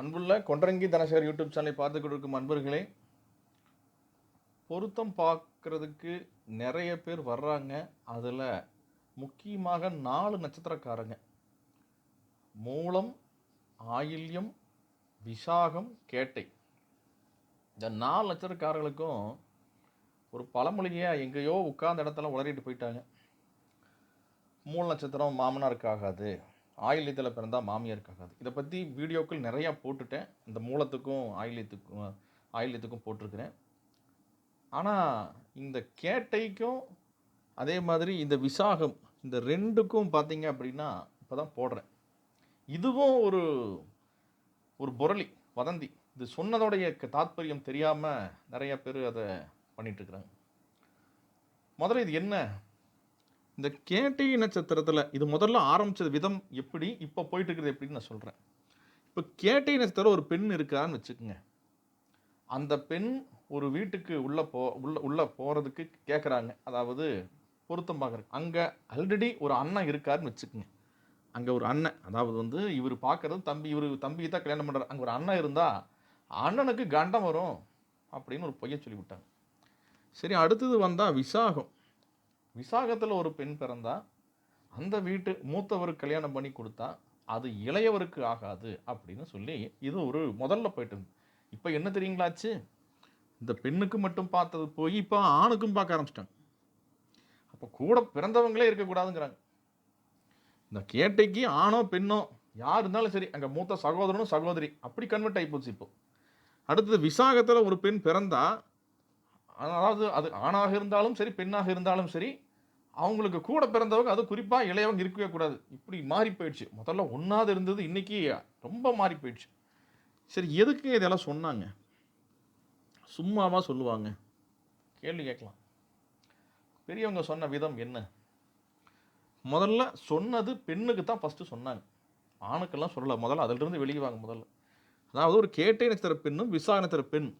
அன்புள்ள கொண்டரங்கி தனசேகர் யூடியூப் சேனலை பார்த்து கொண்டிருக்கும் அன்பர்களே பொருத்தம் பார்க்குறதுக்கு நிறைய பேர் வர்றாங்க. அதில் முக்கியமாக நாலு நட்சத்திரக்காரங்க. மூலம் ஆயில்யம் விசாகம் கேட்டை. இந்த நாலு நட்சத்திரக்காரர்களுக்கும் ஒரு பழமொழியை எங்கேயோ உட்கார்ந்த இடத்துல உளறிட்டு போயிட்டாங்க. மூல நட்சத்திரம் மாமனாருக்கு ஆகாது. ஆயில்யத்தில் பிறந்தால் மாமியார் ஆகாது இதை பற்றி வீடியோக்கள் நிறையா போட்டுட்டேன். இந்த மூலத்துக்கும் ஆயில்யத்துக்கும் ஆயில்யத்துக்கும் போட்டிருக்கிறேன். ஆனால் இந்த கேட்டைக்கும் அதே மாதிரி இந்த விசாகம் இந்த ரெண்டுக்கும் பார்த்தீங்க அப்படின்னா இப்போ தான் போடுறேன். இதுவும் ஒரு ஒரு புரளி வதந்தி. இது சொன்னதோடைய க- தாத்பரியம் தெரியாமல் நிறையா பேர் அதை பண்ணிகிட்ருக்குறாங்க முதல்ல இது என்ன? இந்த கேட்டை நட்சத்திரத்தில் இது முதல்ல ஆரம்பித்தது விதம் எப்படி இப்போ போயிட்டுருக்குறது எப்படின்னு நான் சொல்கிறேன் இப்போ கேட்டை நட்சத்திரம் ஒரு பெண் இருக்கான்னு வச்சுக்கோங்க. அந்த பெண் ஒரு வீட்டுக்கு உள்ளே போ உள்ள உள்ளே போகிறதுக்கு கேட்குறாங்க அதாவது பொருத்தம் பார்க்குறாங்க அங்கே ஆல்ரெடி ஒரு அண்ணன் இருக்காருன்னு வச்சுக்கோங்க. அங்கே ஒரு அண்ணன் அதாவது வந்து இவர் பார்க்கறது தம்பி இவர் தம்பி தான் கல்யாணம் பண்ணுறாரு அங்கே ஒரு அண்ணன் இருந்தால் அண்ணனுக்கு கண்டம் வரும் அப்படின்னு ஒரு பொய்யை சொல்லிவிட்டாங்க. சரி அடுத்தது வந்தால் விசாகம். விசாகத்தில் ஒரு பெண் பிறந்தா அந்த வீட்டு மூத்தவருக்கு கல்யாணம் பண்ணி கொடுத்தா அது இளையவருக்கு ஆகாது அப்படின்னு சொல்லி இது ஒரு முதல்ல போயிட்டு இருந்து. இப்போ என்ன தெரியுங்களாச்சு இந்த பெண்ணுக்கு மட்டும் பார்த்தது போய் இப்போ ஆணுக்கும் பார்க்க ஆரம்பிச்சிட்டாங்க. அப்போ கூட பிறந்தவங்களே இருக்கக்கூடாதுங்கிறாங்க. இந்த கேட்டைக்கு ஆணோ பெண்ணோ யார் இருந்தாலும் சரி அங்கே மூத்த சகோதரனும் சகோதரி அப்படி கன்வெர்ட் ஆகிப்போச்சு இப்போ. அடுத்தது விசாகத்தில் ஒரு பெண் பிறந்தா அதாவது அது ஆணாக இருந்தாலும் சரி பெண்ணாக இருந்தாலும் சரி அவங்களுக்கு கூட பிறந்தவங்க அது குறிப்பாக இளையவங்க இருக்கவே கூடாது. இப்படி மாறி போயிடுச்சு. முதல்ல ஒன்றாவது இருந்தது இன்றைக்கி ரொம்ப மாறி போயிடுச்சு. சரி எதுக்கு இதெல்லாம் சொன்னாங்க? சும்மாவாக சொல்லுவாங்க? கேள்வி கேட்கலாம். பெரியவங்க சொன்ன விதம் என்ன? முதல்ல சொன்னது பெண்ணுக்கு தான் ஃபஸ்ட்டு சொன்னாங்க. ஆணுக்கெல்லாம் சொல்லலை. முதல்ல அதிலிருந்து வெளியே வாங்க முதல்ல. அதாவது ஒரு கேட்டை நட்சத்திர பெண்ணும் விசாக நட்சத்திர பெண்.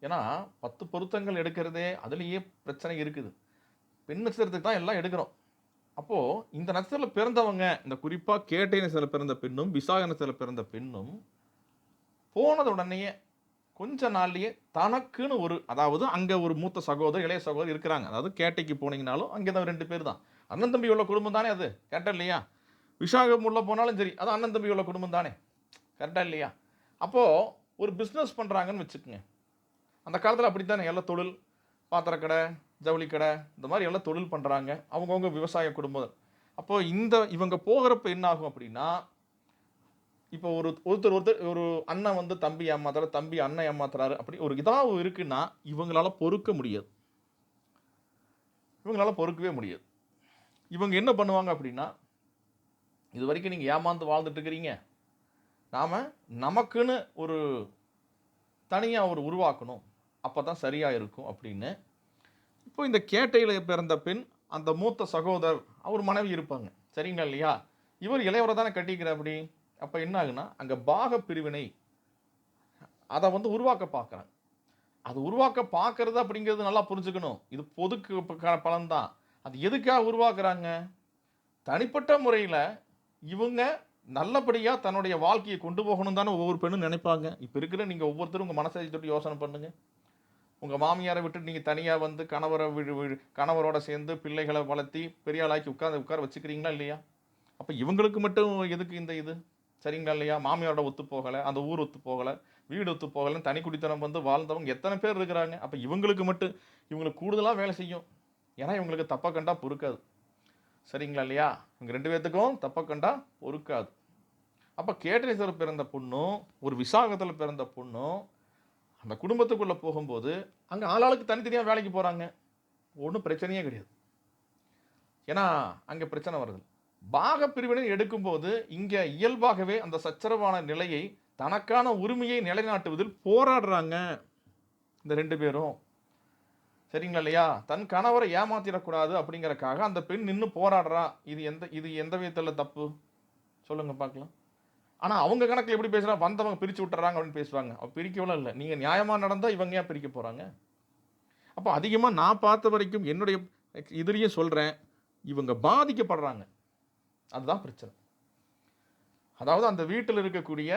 ஏன்னா பத்து பொருத்தங்கள் எடுக்கிறதே அதுலேயே பிரச்சனை இருக்குது. பெண் நட்சத்திரத்துக்கு தான் எல்லாம் எடுக்கிறோம். அப்போது இந்த நட்சத்திரத்தில் பிறந்தவங்க இந்த குறிப்பாக கேட்டை நட்சத்திரத்தில் பிறந்த பெண்ணும் விசாக நட்சத்திரத்தில் பிறந்த பெண்ணும் போனது உடனேயே கொஞ்ச நாள்லயே தனக்குன்னு ஒரு அதாவது அங்கே ஒரு மூத்த சகோதரர் இளைய சகோதரர் இருக்கிறாங்க. அதாவது கேட்டைக்கு போனீங்கனாலும் அங்கே தான் ரெண்டு பேர் தான். அண்ணன் தம்பி உள்ள குடும்பம் தானே அது? கரெக்டாக இல்லையா? விசாகம் உள்ள போனாலும் சரி அது அண்ணன் தம்பி உள்ள குடும்பம் தானே? கரெக்டாக இல்லையா? அப்போது ஒரு பிஸ்னஸ் பண்ணுறாங்கன்னு வச்சுக்கோங்க. அந்த காலத்தில் அப்படித்தானே? எல்லா தொழில் பாத்திரக்கடை ஜவுளி கடை இந்த மாதிரி எல்லாம் தொழில் பண்ணுறாங்க அவங்கவுங்க விவசாய குடும்பம். அப்போது இந்த இவங்க போகிறப்ப என்ன ஆகும் அப்படின்னா இப்போ ஒரு ஒருத்தர் ஒருத்தர் ஒரு அண்ணன் வந்து தம்பி ஏமாத்துறாரு தம்பி அண்ணன் ஏமாத்துறாரு அப்படி ஒரு இதாக இருக்குன்னா இவங்களால பொறுக்க முடியாது. இவங்களால பொறுக்கவே முடியாது. இவங்க என்ன பண்ணுவாங்க அப்படின்னா இது வரைக்கும் நீங்கள் ஏமாந்து வாழ்ந்துட்டுருக்கிறீங்க நாம் நமக்குன்னு ஒரு தனியாக ஒரு உருவாக்கணும். அப்போ தான் சரியாக இருக்கும் அப்படின்னு இப்போ இந்த கேட்டையில் பிறந்த பெண் அந்த மூத்த சகோதரர் அவர் மனைவி இருப்பாங்க. சரிங்களா இல்லையா? இவர் இளையவரை தானே கட்டிக்கிற அப்படி? அப்போ என்ன ஆகுனா அங்கே பாக பிரிவினை அதை வந்து உருவாக்க பார்க்குறாங்க. அது உருவாக்க பார்க்கறது அப்படிங்கிறது நல்லா புரிஞ்சுக்கணும். இது பொதுக்கு பலன் தான் அது எதுக்காக உருவாக்குறாங்க? தனிப்பட்ட முறையில் இவங்க நல்லபடியாக தன்னுடைய வாழ்க்கையை கொண்டு போகணும் தானே ஒவ்வொரு பெண்ணும் நினைப்பாங்க. இப்போ இருக்கிற நீங்கள் ஒவ்வொருத்தரும் உங்கள் மனசை தொட்டு யோசனை பண்ணுங்கள் உங்கள் மாமியாரை விட்டு நீங்கள் தனியாக வந்து கணவரை கணவரோட சேர்ந்து பிள்ளைகளை வளர்த்தி பெரிய ஆளாக்கி உட்காந்து உட்கார வச்சுக்கிறீங்களா இல்லையா? அப்போ இவங்களுக்கு மட்டும் எதுக்கு இந்த இது? சரிங்களா இல்லையா? மாமியாரோட ஒத்து போகலை அந்த ஊர் ஒத்து போகலை வீடு ஒத்து போகலைன்னு தனி குடித்தனம் வந்து வாழ்ந்தவங்க எத்தனை பேர் இருக்கிறாங்க? அப்போ இவங்களுக்கு மட்டும் இவங்களுக்கு கூடுதலாக வேலை செய்யும். ஏன்னா இவங்களுக்கு தப்பை கண்டா பொறுக்காது. சரிங்களா இல்லையா? இவங்க ரெண்டு பேர்த்துக்கும் தப்பை கண்டா பொறுக்காது. அப்போ கேட்டரேசர் பிறந்த பொண்ணும் ஒரு விசாகத்தில் பிறந்த பொண்ணும் அந்த குடும்பத்துக்குள்ளே போகும்போது அங்கே ஆளாளுக்கு தனித்தனியாக வேலைக்கு போகிறாங்க ஒன்றும் பிரச்சனையே கிடையாது. ஏன்னா அங்கே பிரச்சனை வருது பாக பிரிவினை எடுக்கும்போது இங்கே இயல்பாகவே அந்த சச்சரவான நிலையை தனக்கான உரிமையை நிலைநாட்டுவதில் போராடுறாங்க இந்த ரெண்டு பேரும். சரிங்களா இல்லையா? தன் கணவரை ஏமாத்திடக்கூடாது அப்படிங்கிறக்காக அந்த பெண் நின்று போராடுறா. இது எந்த இது எந்த விதத்தில் தப்பு? சொல்லுங்கள் பார்க்கலாம். ஆனால் அவங்க கணக்கில் எப்படி பேசுகிறா வந்தவங்க பிரித்து விட்டுறாங்க அப்படின்னு பேசுவாங்க. அவள் பிரிக்கவும் இல்லை. நீங்கள் நியாயமாக நடந்தால் இவங்க ஏன் பிரிக்க போகிறாங்க அப்போ அதிகமாக நான் பார்த்த வரைக்கும் என்னுடைய இதுலேயும் சொல்கிறேன் இவங்க பாதிக்கப்படுறாங்க. அதுதான் பிரச்சனை. அதாவது அந்த வீட்டில் இருக்கக்கூடிய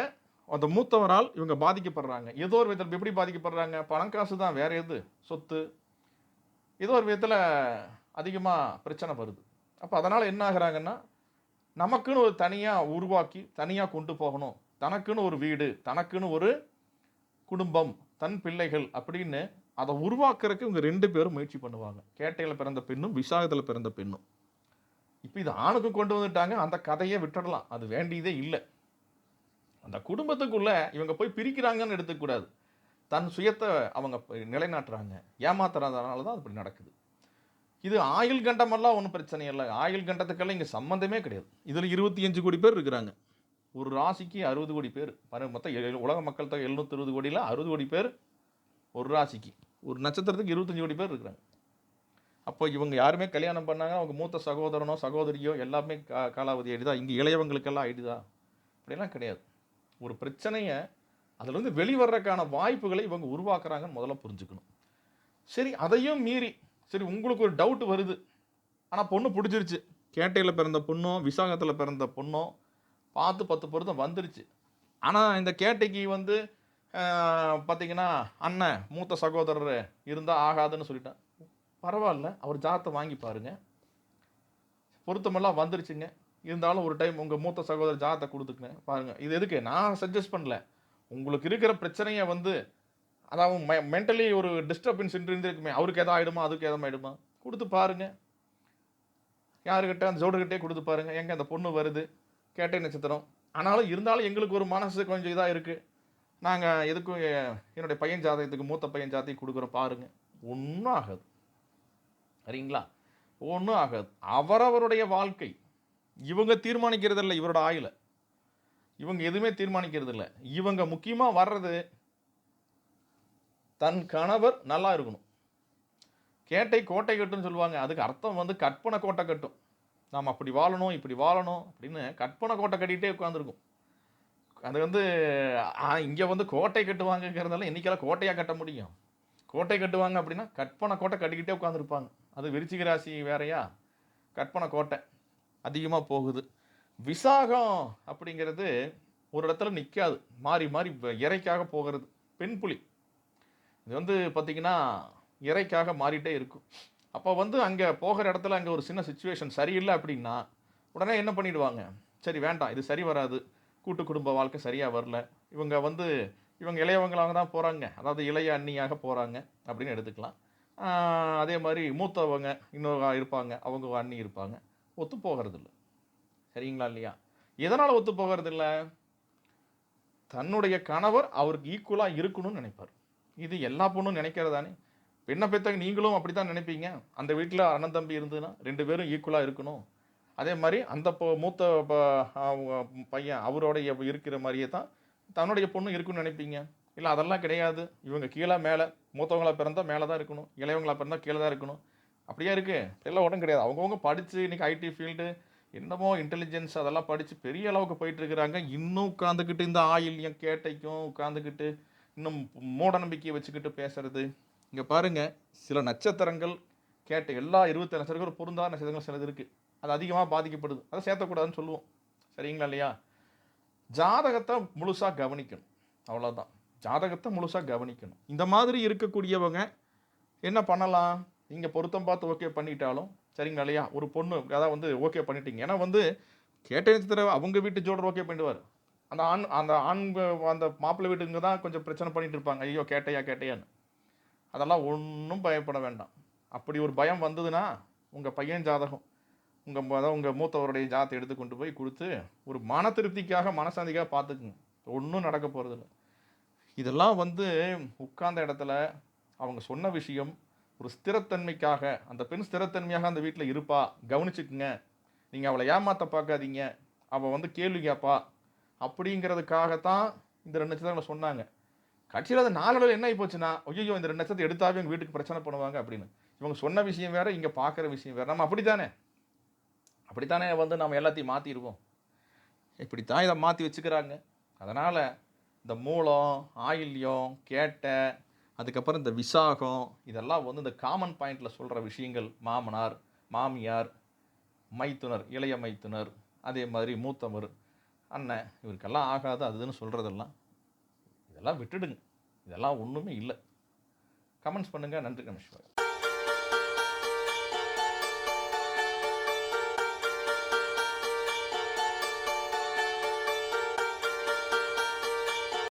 அந்த மூத்தவரால் இவங்க பாதிக்கப்படுறாங்க. ஏதோ ஒரு விதத்தில் எப்படி பாதிக்கப்படுறாங்க? பணம் காசு தான். வேற எது? சொத்து. ஏதோ ஒரு விதத்தில் அதிகமாக பிரச்சனை வருது. அப்போ அதனால் என்ன ஆகுறாங்கன்னா நமக்குன்னு ஒரு தனியாக உருவாக்கி தனியாக கொண்டு போகணும். தனக்குன்னு ஒரு வீடு தனக்குன்னு ஒரு குடும்பம் தன் பிள்ளைகள் அப்படின்னு அதை உருவாக்குறதுக்கு இவங்க ரெண்டு பேரும் முயற்சி பண்ணுவாங்க. கேட்டையில் பிறந்த பெண்ணும் விசாகத்தில் பிறந்த பெண்ணும். இப்போ இது ஆணுக்கு கொண்டு வந்துட்டாங்க அந்த கதையை விட்டுடலாம். அது வேண்டியதே இல்லை. அந்த குடும்பத்துக்குள்ளே இவங்க போய் பிரிக்கிறாங்கன்னு எடுத்துக்கூடாது தன் சுயத்தை அவங்க நிலைநாட்டுறாங்க. ஏமாத்துறதுனால தான் அப்படி நடக்குது. இது ஆயுள் கண்டமெல்லாம் ஒன்றும் பிரச்சனை இல்லை. ஆயுள் கண்டத்துக்கெல்லாம் இங்கே சம்மந்தமே கிடையாது. இதில் இருபத்தி அஞ்சு கோடி பேர் இருக்கிறாங்க. ஒரு ராசிக்கு அறுபது கோடி பேர். பாருங்க மொத்தம் உலக மக்கள் தொகை எழுநூத்தி இருபது கோடியில் அறுபது கோடி பேர் ஒரு ராசிக்கு. ஒரு நட்சத்திரத்துக்கு இருபத்தஞ்சு கோடி பேர் இருக்கிறாங்க. அப்போ இவங்க யாருமே கல்யாணம் பண்ணாங்க அவங்க மூத்த சகோதரனோ சகோதரியோ எல்லாமே கா காலாவதி ஆயிடுதா? இங்கே இளையவங்களுக்கெல்லாம் ஆயிடுதா? அப்படிலாம் கிடையாது. ஒரு பிரச்சனையை அதிலேருந்து வெளிவர்றதுக்கான வாய்ப்புகளை இவங்க உருவாக்குறாங்கன்னு முதல்ல புரிஞ்சுக்கணும். சரி அதையும் மீறி சரி உங்களுக்கு ஒரு டவுட் வருது. ஆனால் பொண்ணு பிடிச்சிருச்சு. கேட்டையில் பிறந்த பொண்ணும் விசாகத்தில் பிறந்த பொண்ணும் பார்த்து பத்து பொருத்தம் வந்துருச்சு. ஆனால் இந்த கேட்டைக்கு வந்து பார்த்தீங்கன்னா அண்ணன் மூத்த சகோதரர் இருந்தால் ஆகாதுன்னு சொல்லிட்டேன். பரவாயில்ல அவர் ஜாத்தை வாங்கி பாருங்க. பொருத்தமெல்லாம் வந்துருச்சுங்க. இருந்தாலும் ஒரு டைம் உங்கள் மூத்த சகோதரர் ஜாத்தை கொடுத்துக்குங்க பாருங்க. இது எதுக்கு? நான் சஜஸ்ட் பண்ணல. உங்களுக்கு இருக்கிற பிரச்சனையை வந்து அதாவது மென்டலி ஒரு டிஸ்டர்பன்ஸ் இருந்திருக்குமே. அவருக்கு எதாவது ஆயிடுமா? அதுக்கு எதாவது ஆயிடுமா? கொடுத்து பாருங்க. யாருக்கிட்ட அந்த ஜோடர்கிட்டே கொடுத்து பாருங்க. எங்கே அந்த பொண்ணு வருது? கேட்டை நட்சத்திரம். ஆனாலும் இருந்தாலும் எங்களுக்கு ஒரு மனசு கொஞ்சம் இதாக இருக்குது நாங்கள் எதுக்கும் என்னுடைய பையன் ஜாதகத்துக்கு மூத்த பையன் ஜாதகம் கொடுக்குறோம் பாருங்க. ஒன்றும் ஆகாது. சரிங்களா? ஒன்றும் ஆகாது. அவரவருடைய வாழ்க்கை. இவங்க தீர்மானிக்கிறது இல்லை இவரோட ஆயுளை. இவங்க எதுவுமே தீர்மானிக்கிறது இல்லை இவங்க முக்கியமாக வர்றது தன் கணவர் நல்லா இருக்கணும். கேட்டை கோட்டை கட்டுன்னு சொல்லுவாங்க. அதுக்கு அர்த்தம் வந்து கற்பனை கோட்டை கட்டும். நாம் அப்படி வாழணும் இப்படி வாழணும் அப்படின்னு கற்பனை கோட்டை கட்டிகிட்டே உட்காந்துருக்கும் அது வந்து இங்கே வந்து கோட்டை கட்டுவாங்கங்கிறதால இன்னைக்கெல்லாம் கோட்டையாக கட்ட முடியும். கோட்டை கட்டுவாங்க அப்படின்னா கற்பனை கோட்டை கட்டிக்கிட்டே உட்காந்துருப்பாங்க அது விருச்சிக ராசி வேறையா? கற்பனை கோட்டை அதிகமாக போகுது. விசாகம் அப்படிங்கிறது ஒரு இடத்துல நிற்காது மாறி மாறி வ- இறைக்காக போகிறது. பெண் புலி. இது வந்து பார்த்திங்கன்னா இறைக்காக மாறிட்டே இருக்கும். அப்போ வந்து அங்கே போகிற இடத்துல அங்கே ஒரு சின்ன சுச்சுவேஷன் சரியில்லை அப்படின்னா உடனே என்ன பண்ணிடுவாங்க? சரி வேண்டாம் இது சரி வராது. கூட்டு குடும்ப வாழ்க்கை சரியாக வரல. இவங்க வந்து இவங்க இளையவங்களாக தான் போகிறாங்க அதாவது இளைய அண்ணியாக போகிறாங்க அப்படின்னு எடுத்துக்கலாம். அதே மாதிரி மூத்தவங்க இன்னொரு இருப்பாங்க அவங்க அண்ணி இருப்பாங்க. ஒத்து போகிறதில்ல. சரிங்களா இல்லையா? எதனால் ஒத்து போகிறதில்ல? தன்னுடைய கணவர் அவருக்கு ஈக்குவலாக இருக்கணும்னு நினைப்பார். இது எல்லா பொண்ணும் நினைக்கிறதானே? பெண்ணை பெற்றவங்க நீங்களும் அப்படி தான் நினைப்பீங்க? அந்த வீட்டில் அண்ணன் தம்பி இருந்ததுன்னா ரெண்டு பேரும் ஈக்குவலாக இருக்கணும். அதே மாதிரி அந்த மூத்த ப- பையன் அவரோடைய இருக்கிற மாதிரியே தான் தன்னுடைய பொண்ணு இருக்குன்னு நினைப்பீங்க? இல்லை அதெல்லாம் கிடையாது. இவங்க கீழே மேலே மூத்தவங்களா பிறந்தால் மேலே தான் இருக்கணும். இளையவங்களா பிறந்தால் கீழே தான் இருக்கணும். அப்படியே இருக்குது எல்லாம் உடம்பு கிடையாது. அவங்கவுங்க படித்து இன்னைக்கு ஐடி ஃபீல்டு என்னமோ இன்டெலிஜென்ஸ் அதெல்லாம் படித்து பெரிய அளவுக்கு போயிட்டு இருக்கிறாங்க. இன்னும் உட்காந்துக்கிட்டு இந்த ஆயில்யம் கேட்டைக்கும் உட்காந்துக்கிட்டு இன்னும் மூட நம்பிக்கையை வச்சுக்கிட்டு பேசுறது. இங்கே பாருங்க சில நட்சத்திரங்கள் கேட்ட எல்லா இருபத்தி நட்சத்திரங்களும் பொருந்தாத நட்சத்திரங்கள் சிலது இருக்குது அது அதிகமாக பாதிக்கப்படுது. அதை சேர்த்தக்கூடாதுன்னு சொல்லுவோம். சரிங்களா இல்லையா? ஜாதகத்தை முழுசாக கவனிக்கணும். அவ்வளோதான் ஜாதகத்தை முழுசாக கவனிக்கணும். இந்த மாதிரி இருக்கக்கூடியவங்க என்ன பண்ணலாம்? நீங்கள் பொருத்தம் பார்த்து ஓகே பண்ணிட்டாலும் சரிங்களா இல்லையா? ஒரு பொண்ணு அதான் வந்து ஓகே பண்ணிட்டீங்க. ஏன்னா வந்து கேட்ட நட்சத்திரம் அவங்க வீட்டு ஜோடர் ஓகே பண்ணிடுவார். அந்த ஆண் அந்த ஆண் அந்த மாப்பிள்ளை வீட்டுங்க தான் கொஞ்சம் பிரச்சனை பண்ணிட்டு இருப்பாங்க. ஐயோ கேட்டையா கேட்டையான்னு. அதெல்லாம் ஒன்றும் பயப்பட வேண்டாம். அப்படி ஒரு பயம் வந்ததுன்னா உங்கள் பையன் ஜாதகம் உங்கள் அதாவது உங்கள் மூத்தவருடைய ஜாதத்தை எடுத்து கொண்டு போய் கொடுத்து ஒரு மன திருப்திக்காக மனசாந்திக்காக பார்த்துக்குங்க. ஒன்றும் நடக்க போகிறதில்ல இதெல்லாம் வந்து உட்கார்ந்த இடத்துல அவங்க சொன்ன விஷயம் ஒரு ஸ்திரத்தன்மைக்காக அந்த பெண் ஸ்திரத்தன்மையாக அந்த வீட்டில் இருப்பா. கவனிச்சுக்குங்க. நீங்கள் அவளை ஏமாற்ற பார்க்காதீங்க. அவள் வந்து கேள்வி கேட்பா அப்படிங்கிறதுக்காகத்தான் இந்த ரெண்டு நட்சத்திரங்களை சொன்னாங்க. கட்சியில் அது நாளடைவில் என்ன ஆகி போச்சுன்னா ஐயோ இந்த ரெண்டு நட்சத்திரம் எடுத்தாவே எங்கள் வீட்டுக்கு பிரச்சனை பண்ணுவாங்க அப்படின்னு. இவங்க சொன்ன விஷயம் வேறு இங்கே பார்க்குற விஷயம் வேறு. நம்ம அப்படித்தானே? அப்படித்தானே வந்து நம்ம எல்லாத்தையும் மாற்றிடுவோம் இப்படித்தான் இதை மாற்றி வச்சுக்கிறாங்க. அதனால் இந்த மூலம் ஆயில்யம் கேட்ட அதுக்கப்புறம் இந்த விசாகம் இதெல்லாம் வந்து இந்த காமன் பாயிண்டில் சொல்கிற விஷயங்கள். மாமனார் மாமியார் மைத்துனர் இளைய மைத்துனர் அதே மாதிரி மூத்தவர் அண்ணன் இவருக்கெல்லாம் ஆகாது அதுன்னு சொல்கிறதெல்லாம் இதெல்லாம் விட்டுடுங்க. இதெல்லாம் ஒன்றுமே இல்லை. கமெண்ட்ஸ் பண்ணுங்கள் நன்றி கணேஷ்வாய்